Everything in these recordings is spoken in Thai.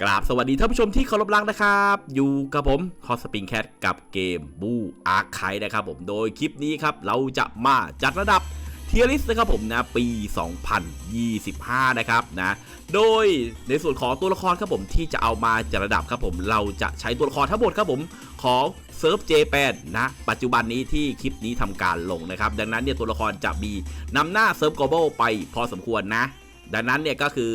กราบสวัสดีท่านผู้ชมที่เคารพรักนะครับ อยู่กับผมฮอสปริงแคทกับเกมบูอาร์คไคนะครับผมโดยคลิปนี้ครับ เราจะมาจัดระดับเทียริสนะครับผมนะปี 2025 นะครับนะโดยในส่วนของตัวละครครับผมที่จะเอามาจัดระดับครับผม เราจะใช้ตัวละครทั้งหมดครับผมของเซิร์ฟเจแปนนะปัจจุบันนี้ที่คลิปนี้ทำการลงนะครับ ดังนั้นเนี่ยตัวละครจะมีนำหน้าเซิร์ฟ global ไปพอสมควรนะ ดังนั้นเนี่ยก็คือ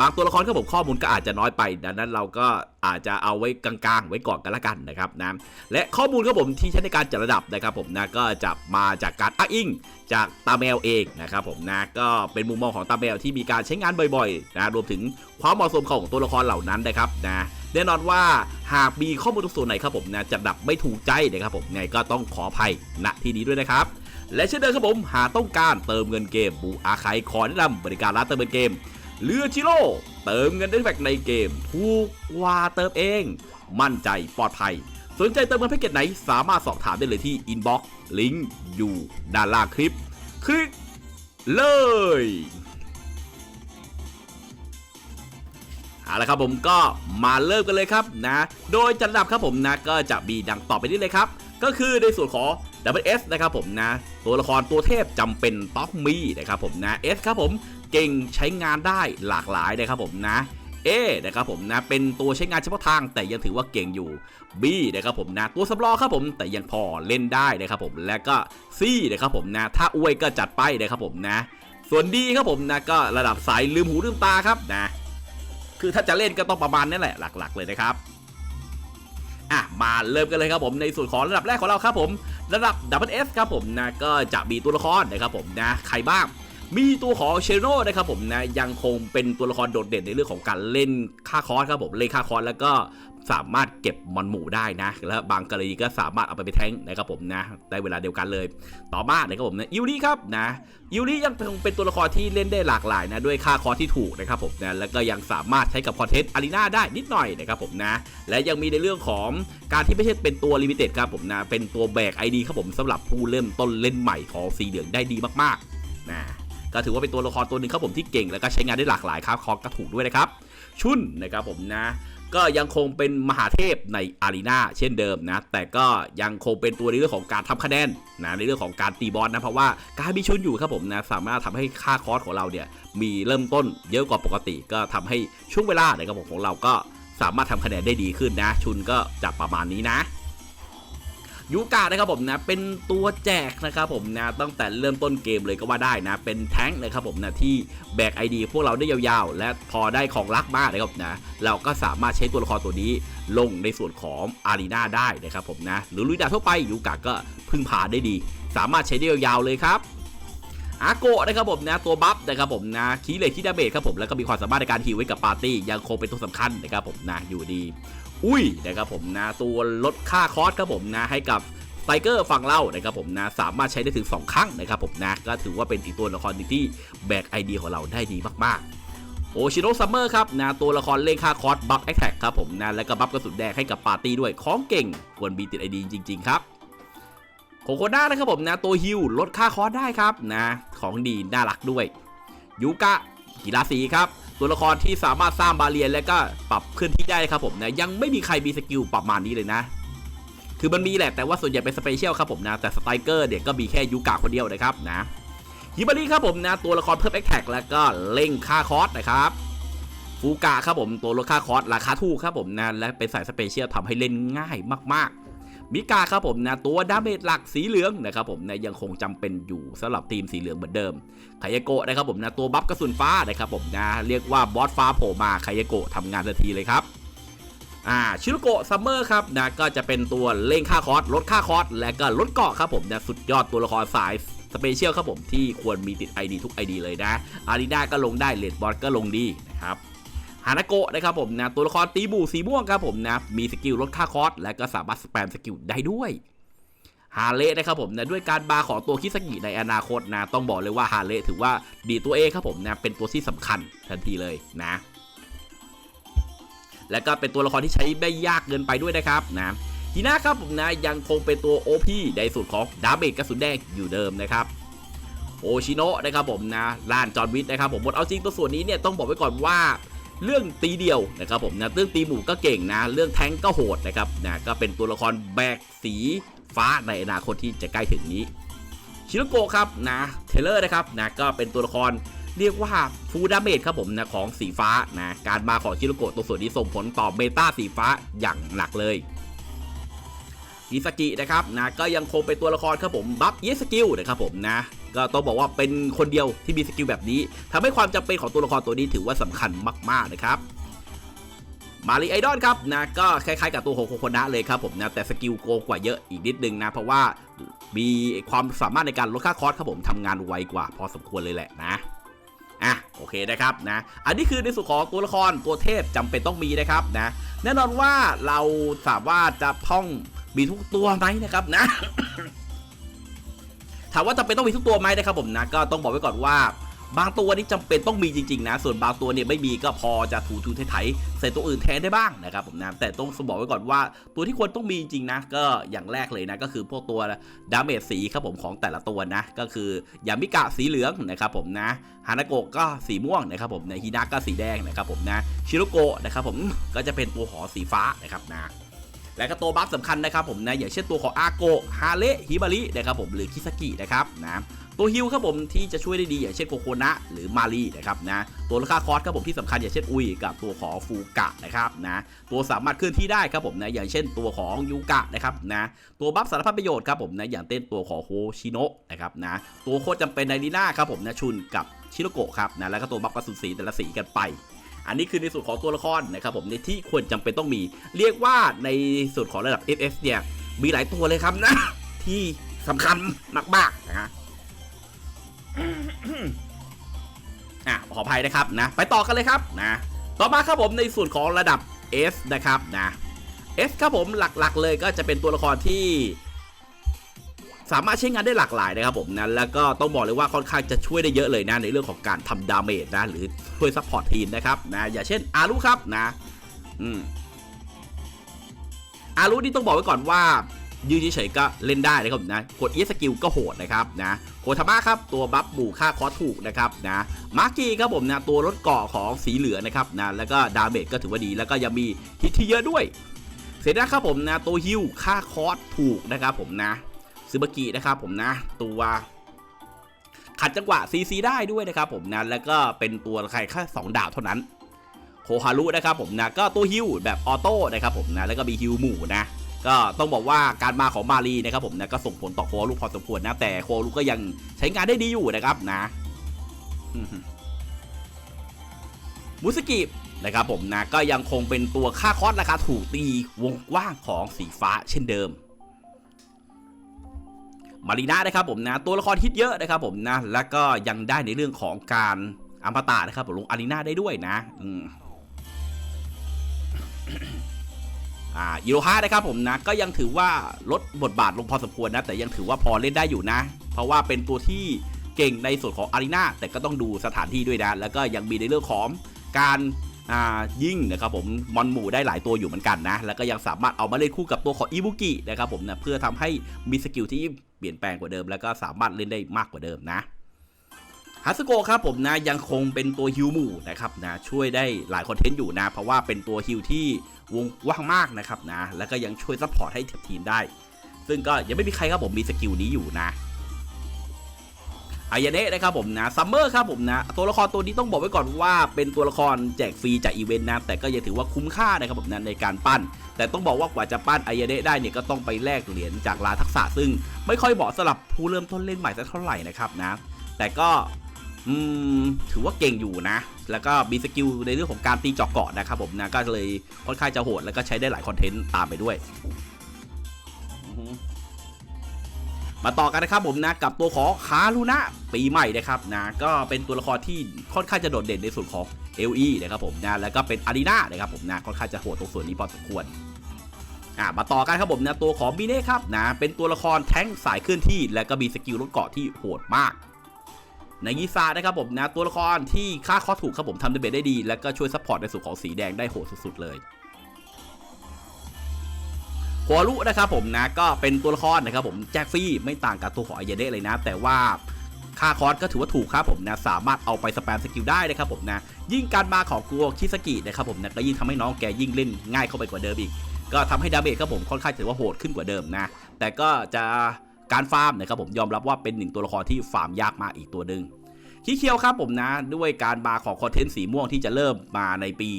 บางตัวละครครับผมข้อมูลก็อาจจะน้อยไป ดังนั้นเราก็อาจจะเอาไว้กลางๆ ไว้ก่อนกันละกันนะครับนะและข้อมูลครับผมที่ใช้ในการจัดระดับนะครับผมนะก็จะมาจากการอ้างอิงจากตาแมวเองนะครับผมนะก็เป็นมุมมองของตาแมวที่มีการใช้งานบ่อยๆนะรวมถึงความเหมาะสมของตัวละครเหล่านั้นนะครับนะแน่นอนว่าหากมีข้อมูลตรงส่วนไหนครับผมนะจัดระดับไม่ถูกใจนะครับผมไงก็ต้องขออภัยณที่นี้ด้วยนะครับ และเช่นเดิมครับผมหากต้องการเติมเงินเกมบูอาคายขอแนะนำบริการร้านเติมเงินเกมเรือจิโร่เติมเงินได้แบกในเกมถูกกว่าเติมเอง มั่นใจปลอดภัย สนใจเติมเงินแพ็กเกจไหน สามารถสอบถามได้เลยที่อินบ็อกซ์ลิงก์อยู่ด้านล่างคลิป คลิกเลยเอาละครับผมก็มาเริ่มกันเลยครับนะ โดยจัดอันดับครับผมนะก็จะมีดังต่อไปนี้เลยครับ ก็คือในส่วนของ w s นะครับผมนะ ตัวละครตัวเทพจำเป็นต้องมีนะครับผมนะ S ครับผมเก่งใช้งานได้หลากหลายนะครับผมนะ A นะครับผมนะเป็นตัวใช้งานเฉพาะทางแต่ยังถือว่าเก่งอยู่ B นะครับผมนะตัวสำรองครับผมแต่ยังพอเล่นได้นะครับผมและก็ C นะครับผมนะถ้าอวยก็จัดไปนะครับผมนะ ส่วน D ครับผมนะก็ระดับสายลืมหูลืมตาครับนะคือถ้าจะเล่นก็ต้องประมาณนี้แหละหลัก ๆ เลยนะครับอะมาเริ่มกันเลยครับผมในส่วนของระดับแรกของเราครับผม ระดับ w s ครับผมนะก็จะมีตัวละครนะครับผมนะใครบ้างมีตัวของเชโนนะครับผมนะยังคงเป็นตัวละครโดดเด่นในเรื่องของการเล่นค่าคอร์สครับผมเล่นค่าคอร์สแล้วก็ สามารถเก็บมอนหมูได้นะ แล้วบางกรณีก็สามารถเอาไปเป็นแท้งนะครับผมนะได้เวลาเดียวกันเลย ต่อมานะครับผมนะอิวรี่ครับนะอิวรี่ยังคงเป็นตัวละครที่เล่นได้หลากหลายนะด้วยค่าคอที่ถูกนะครับผมนะแล้วก็ยังสามารถใช้กับคอนเทนต์อารีนาได้นิดหน่อยนะครับผมนะและยังมีในเรื่องของการที่ไม่ใช่เป็นตัวลิมิเต็ดครับผมนะเป็นตัวแบก ID ครับผมสำหรับผู้เริ่มต้นเล่นใหม่ของสีเหลืองได้ดีมากๆนะก็ถือว่าเป็นตัวละครตัวหนึ่งครับผมที่เก่ง แล้วก็ใช้งานได้หลากหลายครับคอร์สก็ถูกด้วยนะครับชุนนะครับผมนะ ก็ยังคงเป็นมหาเทพในอารีนาเช่นเดิมนะ แต่ก็ยังคงเป็นตัวในเรื่องของการทำคะแนนนะในเรื่องของการตีบอลนะเพราะว่าการมีชุนอยู่ครับผมนะสามารถทำให้ค่าคอร์สของเราเนี่ยมีเริ่มต้นเยอะกว่าปกติ ก็ทำให้ช่วงเวลาในกระบผมของเราก็สามารถทำคะแนนได้ดีขึ้นนะ ชุนก็จะประมาณนี้นะ ยูกานะครับผมนะเป็นตัวแจกนะครับผมนะตั้งแต่เริ่มต้นเกมเลยก็ว่าได้นะเป็นแท้งนะครับผมนะที่แบก ID พวกเราได้ยาวๆ และพอได้ของรักมากนะครับนะเราก็สามารถใช้ตัวละครตัวนี้ลงในส่วนของอารีนาได้นะครับผมนะหรือลุยดาทั่วไปยูกาก็พึ่งพาได้ดี สามารถใช้ได้ยาวๆเลยครับอาโกะนะครับผมนะตัวบัฟนะครับผมนะคีเลทที่ดาเมจครับผมแล้วก็มีความสามารถในการฮิวไว้กับปาร์ตี้ยังคงเป็นตัวสำคัญนะครับผมนะอยู่ดี อุ้ยนะครับผมนะตัวลดค่าคอสครับผมนะให้กับไทเกอร์ฝั่งเรานะครับผมนะสามารถใช้ได้ถึง 2 ครั้งนะครับผมนะก็ถือว่าเป็นอีกตัวละครที่แบกไอเดียของเราได้ดีมากๆโอชิโรซัมเมอร์ครับนะตัวละครเล่นค่าคอสบัฟแอคแท็กครับผมนะแล้วก็บัฟกระสุนแดงให้กับปาร์ตี้ด้วยของเก่งควรมีติดไอดีจริง ๆ ครับโคโคด้านะครับผมนะตัวฮิวลดค่าคอร์สได้ครับนะของดีน่ารักด้วยยูกะกีฬาสีครับ ตัวละครที่สามารถสร้างบาเรียนและก็ปรับเคลื่อนที่ได้ครับผมนะยังไม่มีใครมีสกิลประมาณนี้เลยนะ คือมันมีแหละแต่ว่าส่วนใหญ่เป็นสเปเชียลครับผมนะแต่สไตรเกอร์เนี่ยก็มีแค่ยูกะคนเดียวนะครับนะฮิบารีครับผมนะตัวละครเพิ่มแอคแท็กแล้วก็เร่งค่าคอร์สนะครับฟูกะครับผมตัวลดค่าคอร์สราคาถูกครับผมนะและเป็นสายสเปเชียลทำให้เล่นง่ายมากๆ มิกาครับผมนะตัวดาเมจหลักสีเหลืองนะครับผมนะยังคงจำเป็นอยู่สำหรับทีมสีเหลืองเหมือนเดิมไคยโกะนะครับผมนะตัวบัฟกระสุนฟ้านะครับผมนะเรียกว่าบอสฟ้าโผล่มาไคยโกะทำงานทันทีเลยครับอ่าชิโรโกะซัมเมอร์ครับนะก็จะเป็นตัวเล่งค่าคอร์สลดค่าคอร์สและก็ลดเกาะครับผมนะสุดยอดตัวละครสายสเปเชียลครับผมที่ควรมีติด ID ทุก ID เลยนะอารีนาก็ลงได้เลดบอสก็ลงดีนะครับ ฮานาโกะนะครับผมนะตัวละครตีบูสีม่วงครับผมนะมีสกิลลดค่าคอสและก็สามารถสแปมสกิลได้ด้วยฮาเละนะครับผมนะด้วยการบาร์ของตัวคิสกิในอนาคตนะต้องบอกเลยว่าฮาเละถือว่าดีตัวเองครับผมนะเป็นตัวที่สำคัญทันทีเลยนะ และก็เป็นตัวละครที่ใช้ได้ยากเกินไปด้วยนะครับนะทีน่าครับผมนะยังคงเป็นตัว OP ในสุดของดาเมจกระสุนแดงอยู่เดิมนะครับโอชิโนะนะครับผมนะลานจอร์นวิทนะครับผมหมดเอาจริงตัวส่วนนี้เนี่ยต้องบอกไว้ก่อนว่า เรื่องตีเดียวนะครับผมนะเรื่องตีหมู่ก็เก่งนะ เรื่องแทงก็โหดนะครับนะก็เป็นตัวละครแบกสีฟ้าในอนาคตที่จะใกล้ถึงนี้ชิโรโกะครับนะเทเลอร์นะครับนะก็เป็นตัวละครเรียกว่าฟูดาเมจครับผมนะของสีฟ้านะการมาของชิโรโกะตัวส่วนนี้ส่งผลต่อเบต้าสีฟ้าอย่างหนักเลย อิสกินะครับนะก็ยังคงเป็นตัวละครครับผมบัฟเยสกิลนะครับผมนะก็ต้องบอกว่าเป็นคนเดียวที่มีสกิลแบบนี้ทำให้ความจำเป็นของตัวละครตัวนี้ถือว่าสำคัญมากๆนะครับมารีไอดอลครับนะก็คล้ายๆกับตัวของโคโคนะเลยครับผมนะแต่สกิลโกงกว่าเยอะอีกนิดนึงนะ เพราะว่ามีความสามารถในการลดค่าคอสครับผมทำงานไวกว่า พอสมควรเลยแหละนะอะโอเคนะครับนะอันนี้คือในส่วนของตัวละครตัวเทพจำเป็นต้องมีนะครับนะแน่นอนว่าเราสามารถจะท่อง มีทุกตัวไหมนะครับนะ ถามว่าจำเป็นต้องมีทุกตัวไหมนะครับผมนะก็ต้องบอกไว้ก่อนว่า บางตัวนี่จำเป็นต้องมีจริงๆนะ ส่วนบางตัวเนี่ยไม่มีก็พอจะถูถูไถๆใส่ตัวอื่นแทนได้บ้างนะครับผมนะแต่ต้องบอกไว้ก่อนว่า ตัวที่ควรต้องมีจริงนะ ก็อย่างแรกเลยนะก็คือพวกตัวดาเมจสีครับผมของแต่ละตัวนะ ก็คือยามิกะสีเหลืองนะครับผมนะฮานาโกะก็สีม่วงนะครับผมนะฮินาก็สีแดงนะครับผมนะชิโรโกะนะครับผมก็จะเป็นตัวหอสีฟ้านะครับนะ และก็ตัวบัฟสำคัญนะครับผมนะอย่างเช่นตัวของอาโกะฮาเละฮิบารินะครับผมหรือคิสกินะครับนะตัวฮิลครับผมที่จะช่วยได้ดีอย่างเช่นโคโคนะหรือมารีนะครับนะตัวราคาคอสครับผมที่สำคัญอย่างเช่นอุยกับตัวของฟูกะนะครับนะตัวสามารถเคลื่อนที่ได้ครับผมนะอย่างเช่นตัวของยูกะนะครับนะตัวบัฟสารพัดประโยชน์ครับผมนะอย่างเต้นตัวของโฮชิโนะนะครับนะตัวโคตรจำเป็นในลีน่าครับผมนะชุนกับชิโรโกะครับนะแล้วก็ตัวบัฟกระสุนสีแต่ละสีกันไป อันนี้คือในส่วนของตัวละครนะครับผมในที่ควรจำเป็นต้องมี เรียกว่าในส่วนของระดับ FS เนี่ยมีหลายตัวเลยครับนะ ที่สำคัญมากๆนะฮะอะขออภัยนะครับนะ ไปต่อกันเลยครับนะ ต่อมาครับผมในส่วนของระดับ S นะครับนะ S ครับผมหลักๆเลยก็จะเป็นตัวละครที่ สามารถใช้งานได้หลากหลายนะครับผมนะแล้วก็ต้องบอกเลยว่าค่อนข้างจะช่วยได้เยอะเลยนะในเรื่องของการทำดาเมจนะหรือช่วยซัพพอร์ตทีมนะครับนะอย่างเช่นอารุครับนะอืมอารุนี่ต้องบอกไว้ก่อนว่ายืนเฉยๆก็เล่นได้นะครับผมนะ กดเอสกิลก็โหดนะครับนะโคทาม่าครับตัวบัฟบูค่าคอสถูกนะครับนะมาร์กี้ครับผมนะตัวรถเกาะของสีเหลืองนะครับนะแล้วก็ดาเมจก็ถือว่าดี แล้วก็ยังมีฮิตที่เยอะด้วย เสร็จแล้วครับผมนะตัวฮิวค่าคอสถูกนะครับผมนะ ซึบากินะครับผมนะ ตัวขัดจังหวะ CC ได้ด้วยนะครับผมนะแล้วก็เป็นตัวใครแค่2ดาวเท่านั้นโคฮารุนะครับผมนะก็ตัวฮิวแบบออโต้นะครับผมนะแล้วก็มีฮิวหมู่นะก็ต้องบอกว่าการมาของมารีนะครับผมนะก็ส่งผลต่อโคฮารุพอสมควรนะแต่โคฮารุก็ยังใช้งานได้ดีอยู่นะครับนะมุสกินะครับผมนะก็ยังคงเป็นตัวค่าคอสราคาถูกตีวงกว้างของสีฟ้าเช่นเดิม มารีนานะครับผมนะตัวละครฮิตเยอะนะครับผมนะแล้วก็ยังได้ในเรื่องของการอัมพตานะครับผมลงอารีนาได้ด้วยนะอ่าอิโรฮะนะครับผมนะก็ยังถือว่าลดบทบาทลงพอสมควรนะแต่ยังถือว่าพอเล่นได้อยู่นะ เพราะว่าเป็นตัวที่เก่งในส่วนของอารีนาแต่ก็ต้องดูสถานที่ด้วยนะ แล้วก็ยังมีในเรื่องของการอ่ายิงนะครับผมมอนหมู่ได้หลายตัวอยู่เหมือนกันนะ แล้วก็ยังสามารถเอามาเล่นคู่กับตัวของอิบุกินะครับผมนะเพื่อทำให้มีสกิลที่ ปลี่ยนแปลงกว่าเดิม แล้วก็สามารถเล่นได้มากกว่าเดิมนะฮัสโกครับผมนะยังคงเป็นตัวฮิวหมู่นะครับนะช่วยได้หลายคอนเทนต์อยู่นะเพราะว่าเป็นตัวฮิวที่วงว่างมากนะครับนะแล้วก็ยังช่วยซัพพอร์ตให้ทีมได้ ซึ่งก็ยังไม่มีใครครับผมมีสกิลนี้อยู่นะ อายาเนะนะครับผมนะซัมเมอร์ครับผมนะตัวละครตัวนี้ต้องบอกไว้ก่อนว่าเป็นตัวละครแจกฟรีจากอีเวนต์นะแต่ก็ยังถือว่าคุ้มค่านะครับผมนะในการปั้น แต่ต้องบอกว่ากว่าจะปั้นอายาเนะได้เนี่ยก็ต้องไปแลกเหรียญจากร้านทักษะซึ่ง ไม่ค่อยเหมาะสำหรับผู้เริ่มต้นเล่นใหม่สักเท่าไหร่นะครับนะแต่ก็ถือว่าเก่งอยู่นะ แล้วก็มีสกิลในเรื่องของการตีเจาะเกาะนะครับผมนะก็เลยค่อนข้างจะโหดแล้วก็ใช้ได้หลายคอนเทนต์ตามไปด้วย มาต่อกันนะครับผมนะกับตัวของคารุนะปีใหม่นะครับนะก็เป็นตัวละครที่ค่อนข้างจะโดดเด่นในส่วนของ LE นะครับผมนะแล้วก็เป็นอารีนานะครับผมนะค่อนข้างจะโหดตรงส่วนนี้พอสมควรอ่ามาต่อกันครับผมนะตัวของบีเน่ครับนะเป็นตัวละครแท้งสายเคลื่อนที่ และก็มีสกิลลดเกาะที่โหดมากในยีซานะครับผมนะตัวละครที่ค่าคอถูกครับผมทำดาเมจได้ดี แล้วก็ช่วยซัพพอร์ตในส่วนของสีแดงได้โหดสุดๆเลย โคอารุนะครับผมนะก็เป็นตัวละครนะครับผมแจ็คฟี่ไม่ต่างกับตัวของอายเดะเลยนะ แต่ว่าค่าคอร์สก็ถือว่าถูกครับผมนะสามารถเอาไปสแปมสกิลได้นะครับผมนะยิ่งการมาของกัวคิสกินะครับผมนะก็ยิ่งทำให้น้องแกยิ่งเล่นง่ายเข้าไปกว่าเดิมอีก ก็ทำให้ดาเมจครับผมค่อนข้างถือว่าโหดขึ้นกว่าเดิมนะ แต่ก็จะการฟาร์มนะครับผมยอมรับว่าเป็นหนึ่งตัวละครที่ฟาร์มยากมากอีกตัวหนึ่ง ขี้เคียวครับผมนะ ด้วยการมาของคอนเทนต์สีม่วงที่จะเริ่มมาในปี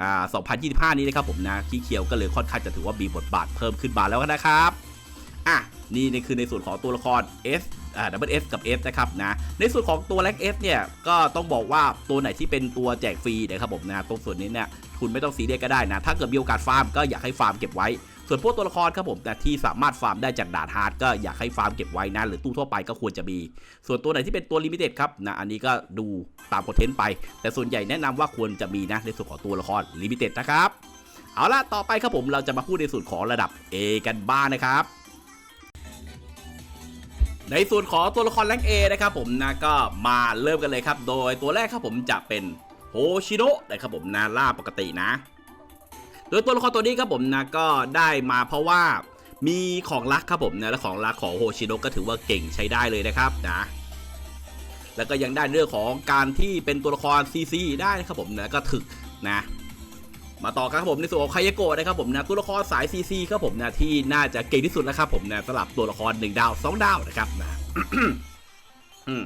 อ่า2025 นี้นะครับผมนะขี้เคียวก็เลยค่อนข้างจะถือว่ามีบทบาทเพิ่มขึ้นมาแล้วนะครับอะนี่นี่คือในส่วนของตัวละคร S อ่า double S กับ S นะครับนะในส่วนของตัวแล็ก S เนี่ยก็ต้องบอกว่าตัวไหนที่เป็นตัวแจกฟรีนะครับผมนะตรงส่วนนี้เนี่ยคุณไม่ต้องซีเรียสก็ได้นะ ถ้าเกิดมีโอกาสฟาร์มก็อยากให้ฟาร์มเก็บไว้ ส่วนพวกตัวละครครับผมแต่ที่สามารถฟาร์มได้จากดานฮาร์ดก็อยากให้ฟาร์มเก็บไว้นะหรือตู้ทั่วไปก็ควรจะมี ส่วนตัวไหนที่เป็นตัวลิมิเต็ดครับนะอันนี้ก็ดูตามคอนเทนต์ไป แต่ส่วนใหญ่แนะนำว่าควรจะมีนะในส่วนของตัวละครลิมิเต็ดนะครับเอาล่ะต่อไปครับผมเราจะมาพูดในส่วนของระดับ A กันบ้างนะครับในส่วนของตัวละครแรงเอนะครับผมนะก็มาเริ่มกันเลยครับ โดยตัวแรกครับผมจะเป็นโฮชิโนะนะครับผมนะล่าปกตินะ โดยตัวละครตัวนี้ครับผมนะก็ได้มาเพราะว่ามีของรักครับผมนะและของรักของโฮชิโนะก็ถือว่าเก่งใช้ได้เลยนะครับนะแล้วก็ยังได้เรื่องของการที่เป็นตัวละครซีซีได้นะครับผมนะก็ถึกนะมาต่อกันครับผมในส่วนของคายโกะนะครับผมนะตัวละครสายซีซีครับผมนะที่น่าจะเก่งที่สุดนะครับผมนะสำหรับตัวละคร1ดาว2ดาวนะครับนะอืม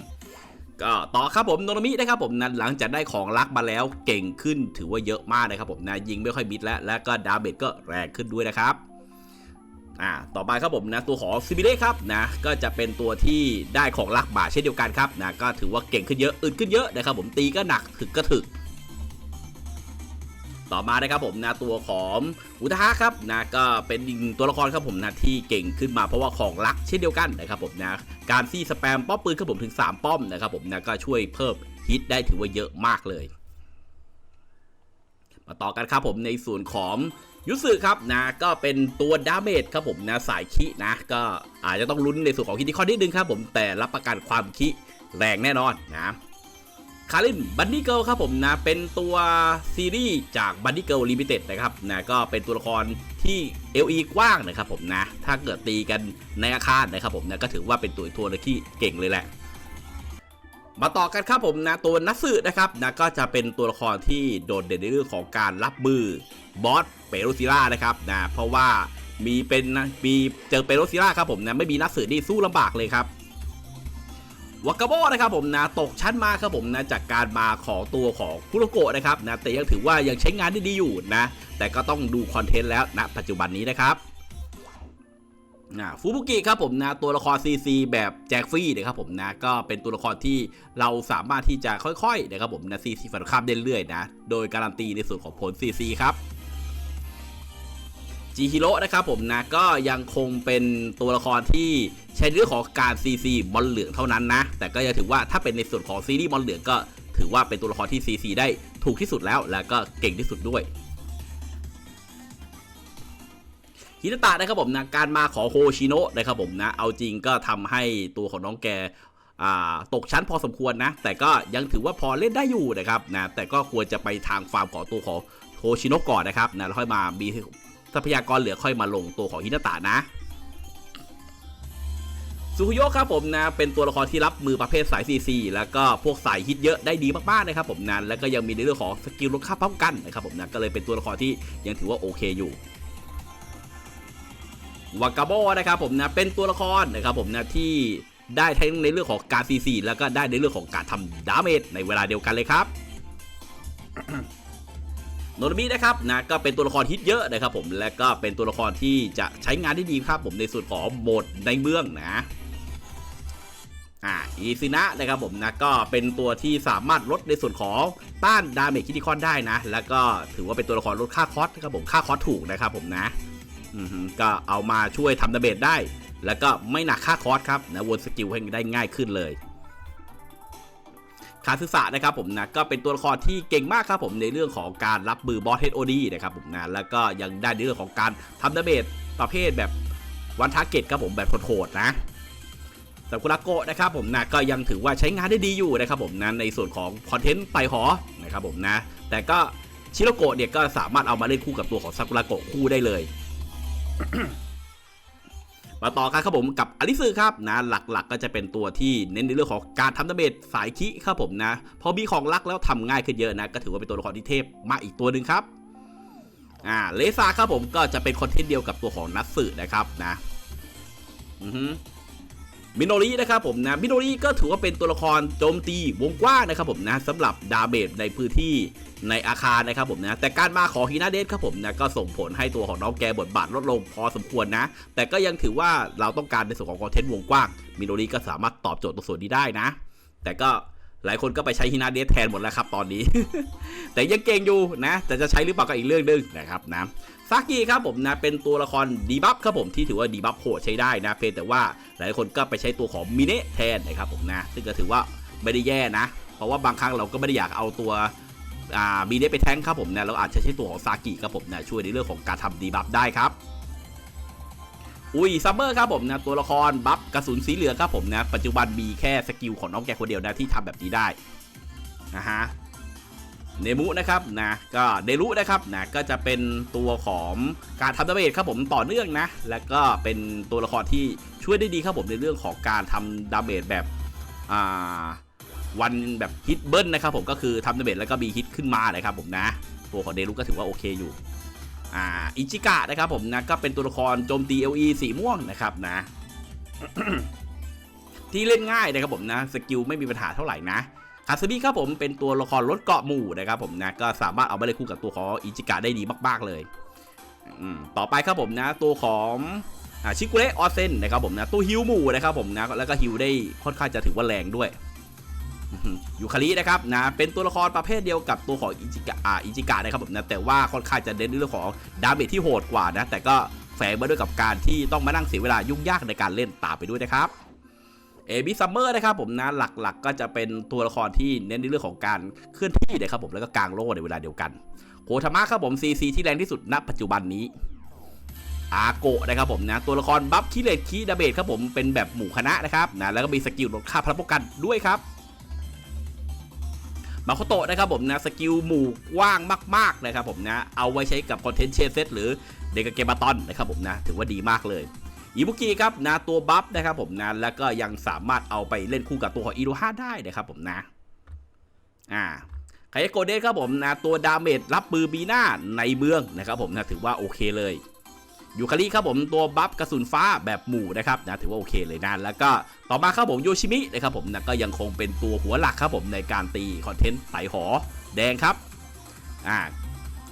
ก็ต่อครับผมโนโนมินะครับผมนะหลังจากได้ของรักมาแล้วเก่งขึ้นถือว่าเยอะมากนะครับผมนะยิงไม่ค่อยมิดแล้ว แล้วก็ดาเมจก็แรงขึ้นด้วยนะครับอ่าต่อไปครับผมนะตัวของซิบิเล่ครับนะก็จะเป็นตัวที่ได้ของรักบาเช่นเดียวกันครับนะก็ถือว่าเก่งขึ้นเยอะอึดขึ้นเยอะนะครับผมตีก็หนักถึกก็ถึก ต่อมานะครับผมนะตัวของอุทาครับนะก็เป็นอีกตัวละครครับผมนะที่เก่งขึ้นมาเพราะว่าของรักเช่นเดียวกันนะครับผมนะการซี่สแปมป้อมปืนครับผมถึง 3 ป้อมนะครับผมนะก็ช่วยเพิ่มฮิตได้ถือว่าเยอะมากเลย มาต่อกันครับผมในส่วนของยุสึครับนะก็เป็นตัวดาเมจครับผมนะสายคินะก็อาจจะต้องลุ้นในส่วนของคิติคอนนิดนึงครับผมแต่รับประกันความคิแรงแน่นอนนะ คารินบันนี่เกิลครับผมนะเป็นตัวซีรีส์จากบันนี่เกิลลิมิเต็ดนะครับนะก็เป็นตัวละครที่ LE กว้างนะครับผมนะ ถ้าเกิดตีกันในอาคารนะครับผมนะก็ถือว่าเป็นตัวอีกตัวหนึงที่เก่งเลยแหละ มาต่อกันครับผมนะตัวนัสึนะครับนะก็จะเป็นตัวละครที่โดดเด่นในเรื่องของการรับมือบอสเปโรซิล่านะครับนะเพราะว่ามีเป็นมีเจอเปโรซิล่าครับผมนะไม่มีนัสสึนี่สู้ลำบากเลยครับ วากาโบนะครับผมนะตกชั้นมาครับผมนะจากการมาของตัวของคุโรโกะนะครับนะแต่ยังถือว่ายังใช้งานได้ดีอยู่นะ แต่ก็ต้องดูคอนเทนต์แล้วณปัจจุบันนี้นะครับนะฟูบุกิครับผมนะตัวละคร CC แบบแจกฟรีนะครับผมนะก็เป็นตัวละครที่เราสามารถที่จะค่อยๆนะครับผมนะ CC ฝันข้ามเรื่อยๆนะ โดยการันตีในส่วนของผล CC ครับ จีฮิโร่นะครับผมนะก็ยังคงเป็นตัวละครที่ใช้เรื่องของการ CC บอลเหลืองเท่านั้นนะ แต่ก็ยังถือว่าถ้าเป็นในส่วนของซีรีส์บอลเหลืองก็ถือว่าเป็นตัวละครที่ CC ได้ถูกที่สุดแล้ว แล้วก็เก่งที่สุดด้วยฮิตาตะนะครับผมนะการมาของโฮชิโนะนะครับผมนะ เอาจริงก็ทำให้ตัวของน้องแกตกชั้นพอสมควรนะ แต่ก็ยังถือว่าพอเล่นได้อยู่นะครับนะแต่ก็ควรจะไปทางฟาร์มของตัวของโฮชิโนะก่อนนะครับนะแล้วค่อยมามี ทรัพยากรเหลือค่อยมาลงตัวของฮินาตะนะซูคุโยะครับผมนะเป็นตัวละครที่รับมือประเภทสาย CC แล้วก็พวกสายฮิตเยอะได้ดีมากๆนะครับผมนะแล้วก็ยังมีในเรื่องของสกิลลดค่าป้องกันนะครับผมนะก็เลยเป็นตัวละครที่ยังถือว่าโอเคอยู่วากาโบนะครับผมนะเป็นตัวละครนะครับผมนะที่ได้ทั้งในเรื่องของการ CC แล้วก็ได้ในเรื่องของการทำดาเมจในเวลาเดียวกันเลยครับ โนโนมินะครับนะก็เป็นตัวละครฮิตเยอะนะครับผมและก็เป็นตัวละครที่จะใช้งานได้ดีครับผมในส่วนของโหมดในเมืองนะอ่าอีซินะนะครับผมนะก็เป็นตัวที่สามารถลดในส่วนของต้านดาเมจคิติคอนได้นะ แล้วก็ถือว่าเป็นตัวละครลดค่าคอสนะครับผมค่าคอสถูกนะครับผมนะอือฮึก็เอามาช่วยทำดาเมจได้ แล้วก็ไม่หนักค่าคอสครับนะวนสกิลให้ได้ง่ายขึ้นเลย คาซึสะนะครับผมนะก็เป็นตัวละครที่เก่งมากครับผมในเรื่องของการรับมือบอสเฮดโอดีนะครับผมนะแล้วก็ยังได้ในเรื่องของการทำดาเมจประเภทแบบวันทาร์เก็ตครับผมแบบโหดๆนะซากุระโกะนะครับผมนะก็ยังถือว่าใช้งานได้ดีอยู่นะครับผมนะในส่วนของคอนเทนต์ไต่หอนะครับผมนะแต่ก็ชิโรโกะเนี่ยก็สามารถเอามาเล่นคู่กับตัวของซากุระโกะคู่ได้เลย มาต่อกันครับผมกับอลิซึครับนะหลักๆก็จะเป็นตัวที่เน้นในเรื่องของการทำดาเมจสายคิครับผมนะ พอมีของลักแล้วทำง่ายขึ้นเยอะนะ ก็ถือว่าเป็นตัวละครที่เทพมากอีกตัวหนึ่งครับอ่าเลซาครับผมก็จะเป็นคอนเทนต์เดียวกับตัวของนัตสึนะครับนะอือฮึ มิโนรินะครับผมนะมิโนริก็ถือว่าเป็นตัวละครโจมตีวงกว้างนะครับผมนะสำหรับดาเมจในพื้นที่ในอาคารนะครับผมนะแต่การมาของฮินาเดสครับผมนะก็ส่งผลให้ตัวของน้องแกบทบาทลดลงพอสมควรนะ แต่ก็ยังถือว่าเราต้องการในส่วนของคอนเทนต์วงกว้างมิโนริก็สามารถตอบโจทย์ตรงส่วนนี้ได้นะ แต่ก็หลายคนก็ไปใช้ฮินาเดสแทนหมดแล้วครับตอนนี้ แต่ยังเก่งอยู่นะ แต่จะใช้หรือเปล่าก็อีกเรื่องหนึงนะครับนะ ซากิครับผมนะเป็นตัวละครดีบัฟครับผมที่ถือว่าดีบัฟโหดใช้ได้นะเพียงแต่ว่าหลายคนก็ไปใช้ตัวของมิเนะแทนนะครับผมนะซึ่งก็ถือว่าไม่ได้แย่นะ เพราะว่าบางครั้งเราก็ไม่ได้อยากเอาตัวมิเนะไปแทงครับผมนะเราอาจจะใช้ตัวของซากิครับผมนะช่วยในเรื่องของการทำดีบัฟได้ครับอุ้ยซัมเมอร์ครับผมนะตัวละครบัฟกระสุนสีเหลืองครับผมนะปัจจุบันมีแค่สกิลของน้องแกคนเดียวนะที่ทำแบบนี้ได้นะฮะ เนมุนะครับนะก็เนรุนะครับนะก็จะเป็นตัวของการทำดาเมจครับผมต่อเนื่องนะ แล้วก็เป็นตัวละครที่ช่วยได้ดีครับผมในเรื่องของการทำดาเมจแบบอ่าวันแบบฮิตเบิ้ลนะครับผมก็คือทำดาเมจแล้วก็มีฮิตขึ้นมานะครับผมนะ ตัวของเนรุก็ถือว่าโอเคอยู่อ่าอิจิกะนะครับผมนะก็เป็นตัวละครโจมตี LE สีม่วงนะครับนะที่เล่นง่ายนะครับผมนะสกิลไม่มีปัญหาเท่าไหร่นะ คาสบิครับผมเป็นตัวละครลดเกาะหมู่นะครับผมนะก็สามารถเอาไปเล่นคู่กับตัวของอิจิกะได้ดีมากๆเลยต่อไปครับผมนะตัวของอชิกุเระออเซนนะครับผมนะตัวฮิวหมู่นะครับผมนะแล้วก็ฮิวได้ค่อนข้างจะถือว่าแรงด้วยอยูคารินะครับนะเป็นตัวละครประเภทเดียวกับตัวของอิจิกะอ่าอิจิกะนะครับผมนะแต่ว่าค่อนข้างจะเน้นเรื่องของดาเมจที่โหดกว่านะแต่ก็แฝงมาด้วยกับการที่ต้องมานั่งเสียเวลายุ่งยากในการเล่นตามไปด้วยนะครับ เอบิซัมเมอร์นะครับผมนะหลักๆ ก็จะเป็นตัวละครที่เน้นในเรื่องของการเคลื่อนที่นะครับผมแล้วก็กางโล่ในเวลาเดียวกันโคทามะครับผมซีซีที่แรงที่สุดณปัจจุบันนี้อาโกะนะครับผมนะตัวละครบัฟคิเลตคีดาเบจครับผมเป็นแบบหมู่คณะนะครับนะแล้วก็มีสกิลลดค่าพลังป้องกันด้วยครับมาโคโตะนะครับผมนะสกิลหมู่กว้างมากๆนะครับผมนะเอาไว้ใช้กับคอนเทนต์เชนเซตหรือเดกเกมาตอนนะครับผมนะถือว่าดีมากเลย อิบุกิครับนะตัวบัฟนะครับผมนะแล้วก็ยังสามารถเอาไปเล่นคู่กับตัวของอิโรฮาได้นะครับผมนะอ่าไคโกเดสครับผมนะตัวดาเมจรับปืนบีหน้าในเมืองนะครับผมนะถือว่าโอเคเลยยูคาริครับผมตัวบัฟกระสุนฟ้าแบบหมู่นะครับนะถือว่าโอเคเลยนะแล้วก็ต่อมาครับผมโยชิมินะครับผมนะก็ยังคงเป็นตัวหัวหลักครับผมในการตีคอนเทนต์ไต่หอแดงครับอ่า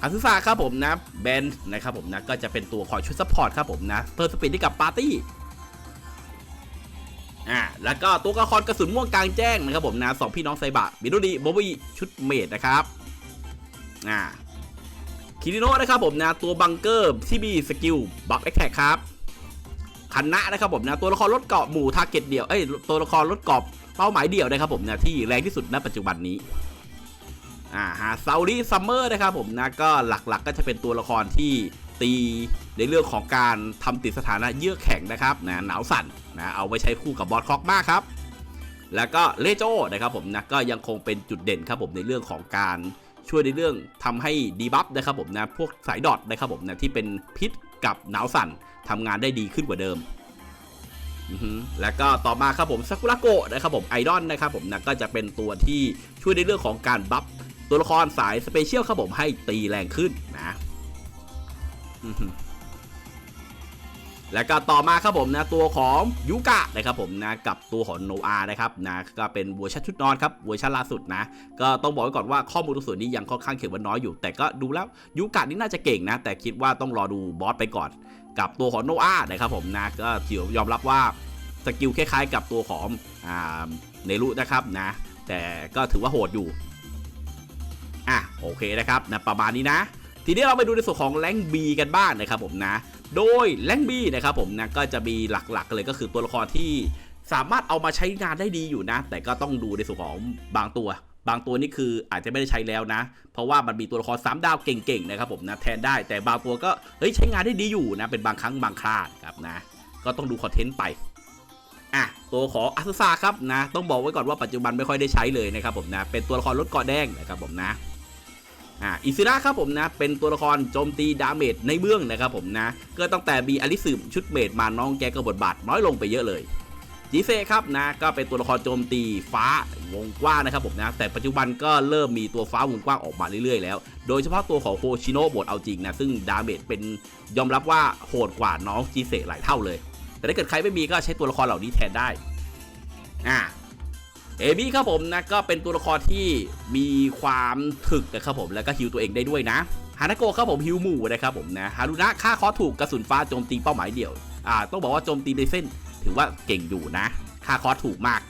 อาซุซาครับผมนะแบนนะครับผมนะก็จะเป็นตัวคอยช่วยซัพพอร์ตครับผมนะเพิ่มสปีดให้กับปาร์ตี้อ่าแล้วก็ตัวละครกระสุนม่วงกลางแจ้งนะครับผมนะสองพี่น้องไซบะมิโนดีโบบี้ชุดเมดนะครับอ่าคิริโนะนะครับผมนะตัวบังเกอร์ที่มีสกิลบัฟแอคแท็กครับคันนะนะครับผมนะตัวละครรถเกาะหมู่ทาร์เก็ตเดี่ยวเอ้ยตัวละครรถเกาะเป้าหมายเดี่ยวนะครับผมนะที่แรงที่สุดณปัจจุบันนี้ อ่าฮะซารีซัมเมอร์นะครับผมนะก็หลักๆก็จะเป็นตัวละครที่ตีในเรื่องของการทำติดสถานะเยือกแข็งนะครับนะหนาวสั่นนะเอาไว้ใช้คู่กับบอสคอกมากครับ แล้วก็เลโจนะครับผมนะก็ยังคงเป็นจุดเด่นครับผมในเรื่องของการช่วยในเรื่องทำให้ดีบัฟนะครับผมนะพวกสายดอทนะครับผมนะที่เป็นพิษกับหนาวสั่นทำงานได้ดีขึ้นกว่าเดิมแล้วก็ต่อมาครับผมซากุระโกะนะครับผมไอดอลนะครับผมนะก็จะเป็นตัวที่ช่วยในเรื่องของการบัฟ ตัวละครสายสเปเชียลครับผมให้ตีแรงขึ้นนะแล้วก็ต่อมาครับผมนะตัวของยูกะนะครับผมนะกับตัวของโนอานะครับนะก็เป็นเวอร์ชันชุดนอนครับเวอร์ชันล่าสุดนะ ก็ต้องบอกไว้ก่อนว่าข้อมูลตรงส่วนนี้ยังค่อนข้างเขียนว่าน้อยอยู่ แต่ก็ดูแล้วยูกะนี่น่าจะเก่งนะ แต่คิดว่าต้องรอดูบอสไปก่อน กับตัวของโนอานะครับผมนะก็ถือยอมรับว่าสกิลคล้ายๆ กับตัวของอ่าเนรุนะครับนะ แต่ก็ถือว่าโหดอยู่ อะโอเคนะครับนะประมาณนี้นะ ทีนี้เราไปดูในส่วนของแรงบีกันบ้างนะครับผมนะ โดยแรงบีนะครับผมนะก็จะมีหลักๆเลยก็คือตัวละครที่สามารถเอามาใช้งานได้ดีอยู่นะ แต่ก็ต้องดูในส่วนของบางตัว บางตัวนี่คืออาจจะไม่ได้ใช้แล้วนะ เพราะว่ามันมีตัวละครสามดาวเก่งๆนะครับผมนะแทนได้แต่บางตัวก็เฮ้ยใช้งานได้ดีอยู่นะ เป็นบางครั้งบางคราครับนะ ก็ต้องดูคอนเทนต์ไปอะตัวของอัสซาครับนะ ต้องบอกไว้ก่อนว่าปัจจุบันไม่ค่อยได้ใช้เลยนะครับผมนะเป็นตัวละครรถเกาะแดงนะครับผมนะ อ่าอิซิระครับผมนะ เป็นตัวละครโจมตีดาเมจในเมืองนะครับผมนะ ก็ตั้งแต่มีอลิซึมชุดเมดมาน้องแกก็บทบาทน้อยลงไปเยอะเลยจีเซครับนะก็เป็นตัวละครโจมตีฟ้าวงกว้างนะครับผมนะ แต่ปัจจุบันก็เริ่มมีตัวฟ้าวงกว้างออกมาเรื่อยๆแล้ว โดยเฉพาะตัวของโคชิโนะบทเอาจริงนะ ซึ่งดาเมจเป็นยอมรับว่าโหดกว่าน้องจีเซหลายเท่าเลย แต่ถ้าเกิดใครไม่มีก็ใช้ตัวละครเหล่านี้แทนได้อ่า เอบี้ครับผมนะก็เป็นตัวละครที่มีความถึกนะครับผมแล้วก็ฮิวตัวเองได้ด้วยนะฮานาโกะครับผมฮิวหมู่นะครับผมนะฮารุนะฆ่าคอถูกกระสุนฟ้าโจมตีเป้าหมายเดี่ยวอ่าต้องบอกว่าโจมตีในเส้น ถือว่าเก่งอยู่นะ ค่าคอถูกมาก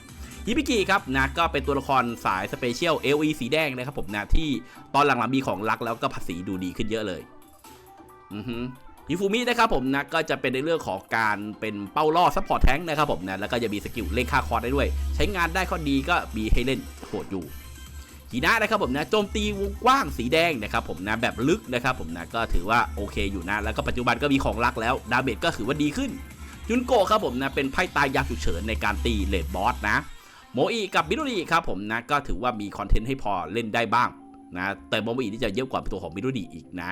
ฮิบิกิครับนะก็เป็นตัวละครสายสเปเชียล LE สีแดงนะครับผมนะที่ตอนหลังๆมีของรักแล้วก็ภาษีดูดีขึ้นเยอะเลย อือฮึ ฮิฟูมินะครับผมนะก็จะเป็นในเรื่องของการเป็นเป้าล่อซัพพอร์ตแท้งนะครับผมนะแล้วก็จะมีสกิลเล่นค่าคอร์สได้ด้วย ใช้งานได้ข้อดีก็มีให้เล่นโหดอยู่ฮีนะนะครับผมนะโจมตีวงกว้างสีแดงนะครับผมนะแบบลึกนะครับผมนะก็ถือว่าโอเคอยู่นะ แล้วก็ปัจจุบันก็มีของรักแล้ว ดาเมจก็ถือว่าดีขึ้นจุนโกะครับผมนะเป็นไพ่ตายยามฉุกเฉินในการตีเลดบอสนะโมอีกับมิโนริครับผมนะก็ถือว่ามีคอนเทนต์ให้พอเล่นได้บ้างนะแต่โมอีนี่จะเยอะกว่าตัวของมิโนริอีกนะ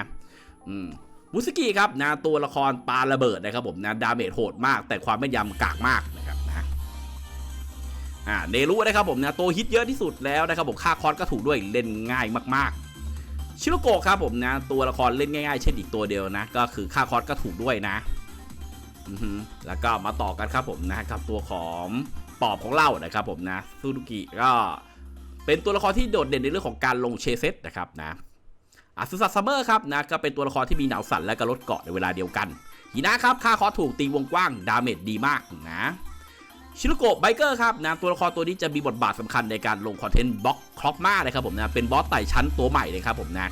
อืม มุสกิครับนะตัวละครปาระเบิดนะครับผมนะดาเมจโหดมาก แต่ความแม่นยำกากมากนะครับนะอ่าเนรุนะครับผมนะตัวฮิตเยอะที่สุดแล้วนะครับผมค่าคอร์สก็ถูกด้วยเล่นง่ายมากๆ ชิโรโกะครับผมนะตัวละครเล่นง่ายๆ เช่นอีกตัวเดียวนะ ก็คือค่าคอร์สก็ถูกด้วยนะอือฮึแล้วก็มาต่อกันครับผมนะกับตัวของปอบของเรานะครับผมนะซูรุกิก็เป็นตัวละครที่โดดเด่นในเรื่องของการลงเชเซตนะครับนะ อาสุสัตซัมเมอร์ครับนะก็เป็นตัวละครที่มีหนาวสั่นและก็ลดเกาะในเวลาเดียวกันฮีนะครับค่าคอถูกตีวงกว้างดาเมจดีมากนะชิโรโกะไบเกอร์ครับนะตัวละครตัวนี้จะมีบทบาทสำคัญในการลงคอนเทนต์บล็อกคล็อกมานะครับผมนะเป็นบอสไต่ชั้นตัวใหม่เลยครับผมนะ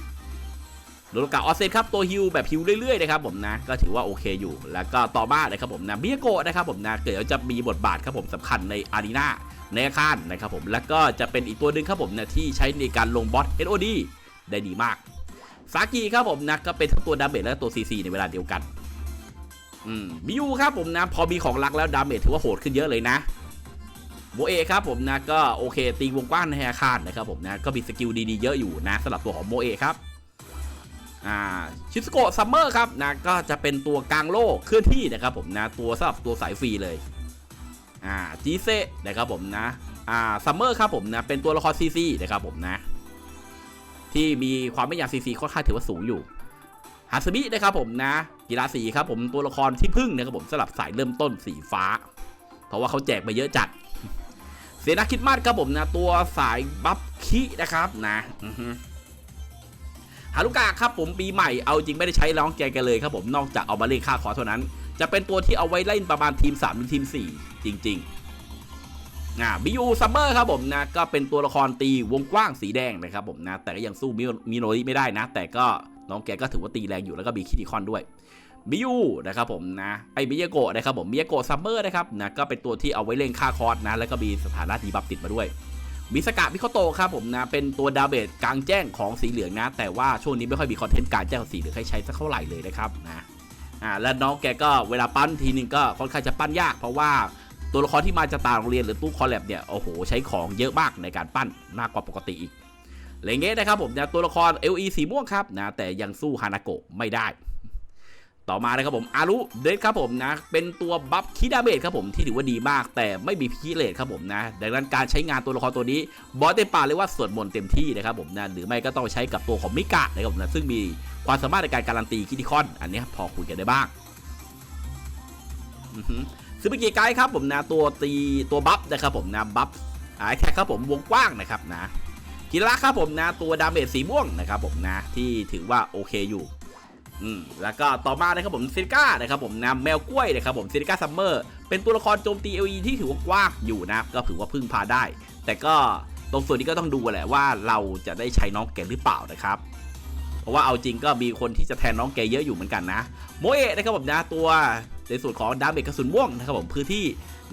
โดโลกาออเซนครับตัวฮิวแบบฮิวเรื่อยๆนะครับผมนะก็ถือว่าโอเคอยู่ แล้วก็ต่อมานะครับผมนะมิยโกะนะครับผมนะเกิดจะมีบทบาทครับผมสำคัญในอารีนาในอาคารนะครับผมแล้วก็จะเป็นอีกตัวหนึ่งครับผมนะที่ใช้ในการลงบอส SOD ได้ดีมาก ซากิครับผมนะก็เป็นทั้งตัวดาเมจและตัวซีซีในเวลาเดียวกันอืมมิยูครับผมนะ พอมีของรักแล้วดาเมจถือว่าโหดขึ้นเยอะเลยนะโบเอครับผมนะก็โอเคตีวงกว้างในอาคารนะครับผมนะก็มีสกิลดีๆเยอะอยู่นะสำหรับตัวของโบเอครับอ่าชิสโกะซัมเมอร์ครับนะก็จะเป็นตัวกลางโลกเคลื่อนที่นะครับผมนะตัวสำหรับตัวสายฟรีเลยอ่าจีเซนะครับผมนะอ่าซัมเมอร์ครับผมนะเป็นตัวละครซีซีนะครับผมนะ ที่มีความไม่ยากซีซีค่อนข้างถือว่าสูงอยู่ฮาสมินะครับผมนะ กีฬาสีครับผมตัวละครที่พึ่งนะครับผมสลับสายเริ่มต้นสีฟ้า เพราะว่าเขาแจกมาเยอะจัดเซนาคิดมาสครับผมนะตัวสายบัฟคินะครับนะฮารุกะครับผมปีใหม่เอาจริงไม่ได้ใช้ร้องแกกันเลยครับผมนอกจากเอามาเล่นค่าคอเท่านั้น จะเป็นตัวที่เอาไว้เล่นประมาณทีม3หรือทีม 4 จริง ๆ อ่าบิยูซัมเมอร์ครับผมนะก็เป็นตัวละครตีวงกว้างสีแดงนะครับผมนะแต่ก็ยังสู้มิโนริไม่ได้นะ แต่ก็น้องแกก็ถือว่าตีแรงอยู่แล้วก็มีคิติคอนด้วยบิยูนะครับผมนะไอมิยาโกะนะครับผมมิยาโกะซัมเมอร์นะครับนะก็เป็นตัวที่เอาไว้เล่นค่าคอร์สนะแล้วก็มีสถานะดีบัฟติดมาด้วยมิสกะมิโคโตะครับผมนะเป็นตัวดาเบจกลางแจ้งของสีเหลืองนะ แต่ว่าช่วงนี้ไม่ค่อยมีคอนเทนต์กลางแจ้งของสีเหลืองให้ใช้สักเท่าไหร่เลยนะครับนะอ่าและน้องแกก็เวลาปั้นทีนึงก็ค่อนข้างจะปั้นยากเพราะว่า ตัวละครที่มาจากต่างโรงเรียนหรือตู้คอลแลบเนี่ยโอ้โหใช้ของเยอะมากในการปั้นมากกว่าปกติอีกอะไรเงี้ยนะครับผมนะตัวละคร LE สีม่วงครับนะแต่ยังสู้ฮานาโกะไม่ได้ ต่อมานะครับผมอารุเดสครับผมนะเป็นตัวบัฟคิดาเบจครับผมที่ถือว่าดีมาก แต่ไม่มีพิเลตครับผมนะดังนั้นการใช้งานตัวละครตัวนี้บอสเต็มปากเลยว่าสวดมนต์เต็มที่นะครับผมนะหรือไม่ก็ต้องใช้กับตัวของมิกะนะครับผมนะซึ่งมีความสามารถในการการันตีคิติคอน อันนี้พอคุยกันได้บ้าง อือฮึซูเปอร์เกียร์ไกด์ครับผมนะตัวตีตัวบัฟนะครับผมนะบัฟไอ้แค่ครับผมวงกว้างนะครับนะกิระครับผมนะตัวดาเมจสีม่วงนะครับผมนะที่ถือว่าโอเคอยู่อืมแล้วก็ต่อมานะครับผมซิลิก้านะครับผมนะแมวกล้วยนะครับผมซิลิก้าซัมเมอร์เป็นตัวละครโจมตีเอลีที่ถือว่ากว้างอยู่นะก็ถือว่าพึ่งพาได้ แต่ก็ตรงส่วนนี้ก็ต้องดูแหละว่าเราจะได้ใช้น้องแกหรือเปล่านะครับเพราะว่าเอาจริงก็มีคนที่จะแทนน้องแกเยอะอยู่เหมือนกันนะโมเอะนะครับผมนะตัว ในส่วนของดาเมจกระสุนม่วงนะครับผมพื้นที่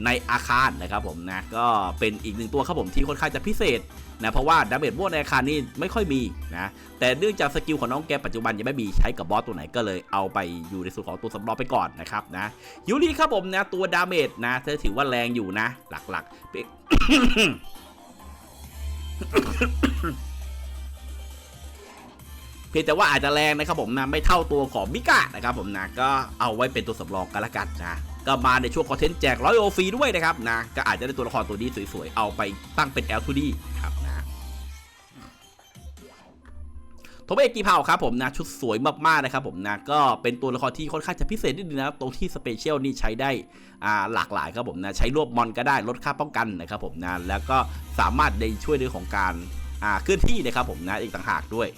ในอาคารนะครับผมนะก็เป็นอีกหนึ่งตัวครับผมที่ค่อนข้างจะพิเศษนะเพราะว่าดาเมจม่วงในอาคารนี่ไม่ค่อยมีนะแต่เนื่องจากสกิลของน้องแกปัจจุบันยังไม่มีใช้กับบอสตัวไหนก็เลยเอาไปอยู่ในส่วนของตัวสำรองไปก่อนนะครับนะยูริครับผมนะตัวดาเมจนะเธอถือว่าแรงอยู่นะ หลักๆ เพียงแต่ว่าอาจจะแรงนะครับผมนะไม่เท่าตัวของมิกะนะครับผมนะก็เอาไว้เป็นตัวสำรองกันละกันนะก็มาในช่วงคอนเทนต์แจกร้อยโอฟรีด้วยนะครับนะก็อาจจะได้ตัวละครตัวนี้สวยๆ เอาไปตั้งเป็น L2D ครับนะโทเบกีเพาครับผมนะชุดสวยมากๆนะครับผมนะก็เป็นตัวละครที่ค่อนข้างจะพิเศษนิดนึงนะครับตรงที่สเปเชียลนี่ใช้ได้อ่าหลากหลายครับผมนะใช้รวบมอนก็ได้ลดค่าป้องกันนะครับผมนะแล้วก็สามารถในช่วยเรื่องของการอ่าเคลื่อนที่นะครับผมนะอีกต่างหากด้วย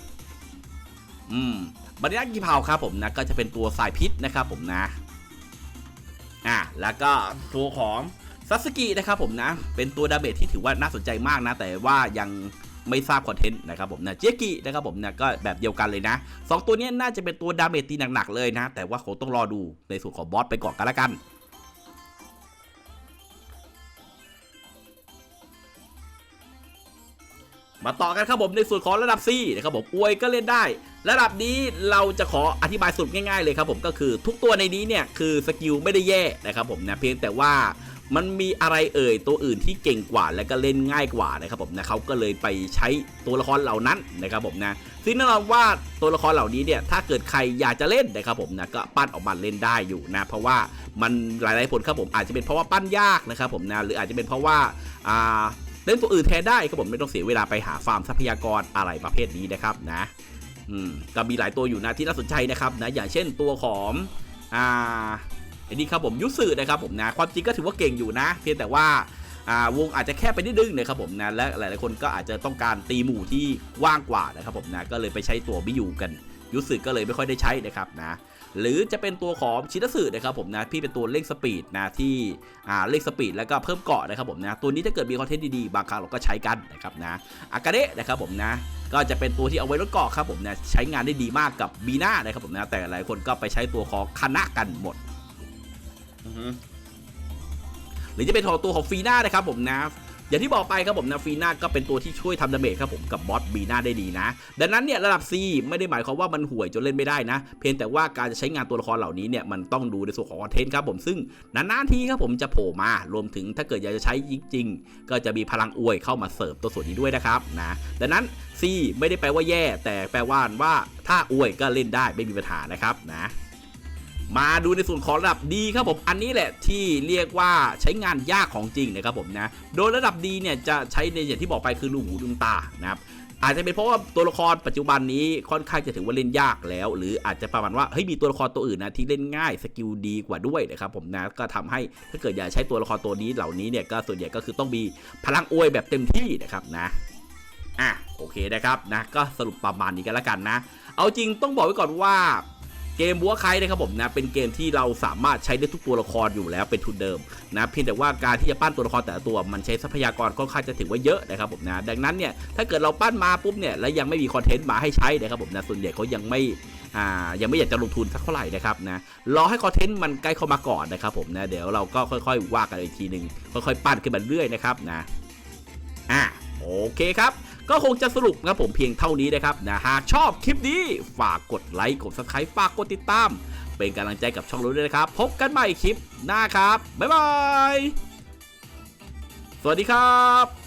อืมบรรยากกีเพาครับผมนะก็จะเป็นตัวสายพิษนะครับผมนะ อะแล้วก็ตัวของซัสกินะครับผมนะ เป็นตัวดาเมจที่ถือว่าน่าสนใจมากนะ แต่ว่ายังไม่ทราบคอนเทนต์นะครับผมนะเจกินะครับผมนะก็แบบเดียวกันเลยนะสองตัวนี้น่าจะเป็นตัวดาเมจตีหนักๆเลยนะ แต่ว่าคงต้องรอดูในส่วนของบอสไปก่อนกันละกัน มาต่อกันครับผมในส่วนของระดับ C นะครับผมอวยก็เล่นได้ ระดับนี้เราจะขออธิบายสรุปง่ายๆเลยครับผมก็คือทุกตัวในนี้เนี่ยคือสกิลไม่ได้แย่นะครับผมนะเพียงแต่ว่ามันมีอะไรเอ่ยตัวอื่นที่เก่งกว่าและก็เล่นง่ายกว่านะครับผมนะเขาก็เลยไปใช้ตัวละครเหล่านั้นนะครับผมนะซึ่งแน่นอนว่าตัวละครเหล่านี้เนี่ยถ้าเกิดใครอยากจะเล่นนะครับผมนะก็ปั้นออกมาเล่นได้อยู่นะเพราะว่ามันหลายๆผลครับผมอาจจะเป็นเพราะว่าปั้นยากนะครับผมนะหรืออาจจะเป็นเพราะว่าอ่า เล่นตัวอื่นแทนได้ครับผมไม่ต้องเสียเวลาไปหาฟาร์มทรัพยากรอะไรประเภทนี้นะครับนะอืมก็มีหลายตัวอยู่นะที่น่าสนใจนะครับนะอย่างเช่นตัวของอ่าอ้นี่ครับผมยุสึนะครับผมนะความจริงก็ถือว่าเก่งอยู่นะ เพียงแต่ว่าอ่าวงอาจจะแค่ไปนิดนึงนะครับผมนะและหลาย ๆ คนก็อาจจะต้องการตีหมู่ที่ว่างกว่านะครับผมนะก็เลยไปใช้ตัวบิยูกันยุสึก็เลยไม่ค่อยได้ใช้นะครับนะ หรือจะเป็นตัวของชินสึนะครับผมนะพี่เป็นตัวเร่งสปีดนะที่อ่าเร่งสปีดแล้วก็เพิ่มเกาะนะครับผมนะตัวนี้ถ้าเกิดมีคอนเทนต์ดีๆบางครั้งเราก็ใช้กันนะครับนะอากาเดะนะครับผมนะก็จะเป็นตัวที่เอาไว้ลดเกาะครับผมนะใช้งานได้ดีมากกับบีน่านะครับผมนะแต่หลายคนก็ไปใช้ตัวของคณะกันหมดอือฮึหรือจะเป็นของตัวของฟีน่านะครับผมนะ อย่างที่บอกไปครับผมนะฟีน่าก็เป็นตัวที่ช่วยทำดาเมจครับผมกับบอสบีน่าได้ดีนะ ดังนั้นเนี่ยระดับ C ไม่ได้หมายความว่ามันห่วยจนเล่นไม่ได้นะ เพียงแต่ว่าการจะใช้งานตัวละครเหล่านี้เนี่ยมันต้องดูในส่วนของคอนเทนต์ครับผมซึ่งนานๆทีครับผมจะโผล่มารวมถึงถ้าเกิดอยากจะใช้จริงๆ ก็จะมีพลังอวยเข้ามาเสริมตัวส่วนนี้ด้วยนะครับนะดังนั้น C ไม่ได้แปลว่าแย่ แต่แปลว่าว่าถ้าอวยก็เล่นได้ไม่มีปัญหานะครับนะ มาดูในส่วนของระดับดีครับผมอันนี้แหละที่เรียกว่าใช้งานยากของจริงนะครับผมนะโดยระดับดีเนี่ยจะใช้ในอย่างที่บอกไปคือลูกหูลืมตานะครับอาจจะเป็นเพราะว่าตัวละครปัจจุบันนี้ค่อนข้างจะถือว่าเล่นยากแล้ว หรืออาจจะประมาณว่าเฮ้ยมีตัวละครตัวอื่นนะที่เล่นง่ายสกิลดีกว่าด้วยนะครับผมนะก็ทำให้ถ้าเกิดอยากใช้ตัวละครตัวนี้เหล่านี้เนี่ยก็ส่วนใหญ่ก็คือต้องมีพลังอวยแบบเต็มที่นะครับนะอะโอเคนะครับนะก็สรุปประมาณนี้กันแล้วกันนะ เอาจริงต้องบอกไว้ก่อนว่า เกมบัวไคนะครับผมนะเป็นเกมที่เราสามารถใช้ได้ทุกตัวละครอยู่แล้วเป็นทุนเดิมนะเพียงแต่ว่าการที่จะปั้นตัวละครแต่ละตัว มันใช้ทรัพยากรค่อนข้างจะถือว่าเยอะนะครับผมนะดังนั้นเนี่ยถ้าเกิดเราปั้นมาปุ๊บเนี่ยแล้วยังไม่มีคอนเทนต์มาให้ใช้นะครับผมนะส่วนใหญ่เขายังไม่อ่ายังไม่อยากจะลงทุนสักเท่าไหร่นะครับนะรอให้คอนเทนต์มันใกล้เข้ามาก่อนนะครับผมนะเดี๋ยวเราก็ค่อยๆว่ากันอีกทีหนึ่งค่อยๆปั้นขึ้นมาเรื่อยนะครับนะอะโอเคครับ ก็คงจะสรุปนะผมเพียงเท่านี้นะครับนะหากชอบคลิปนี้ฝากกดไลค์กด subscribe ฝากกดติดตาม เป็นกำลังใจกับช่องเราด้วยนะครับ พบกันใหม่คลิปหน้าครับบ๊ายบายสวัสดีครับ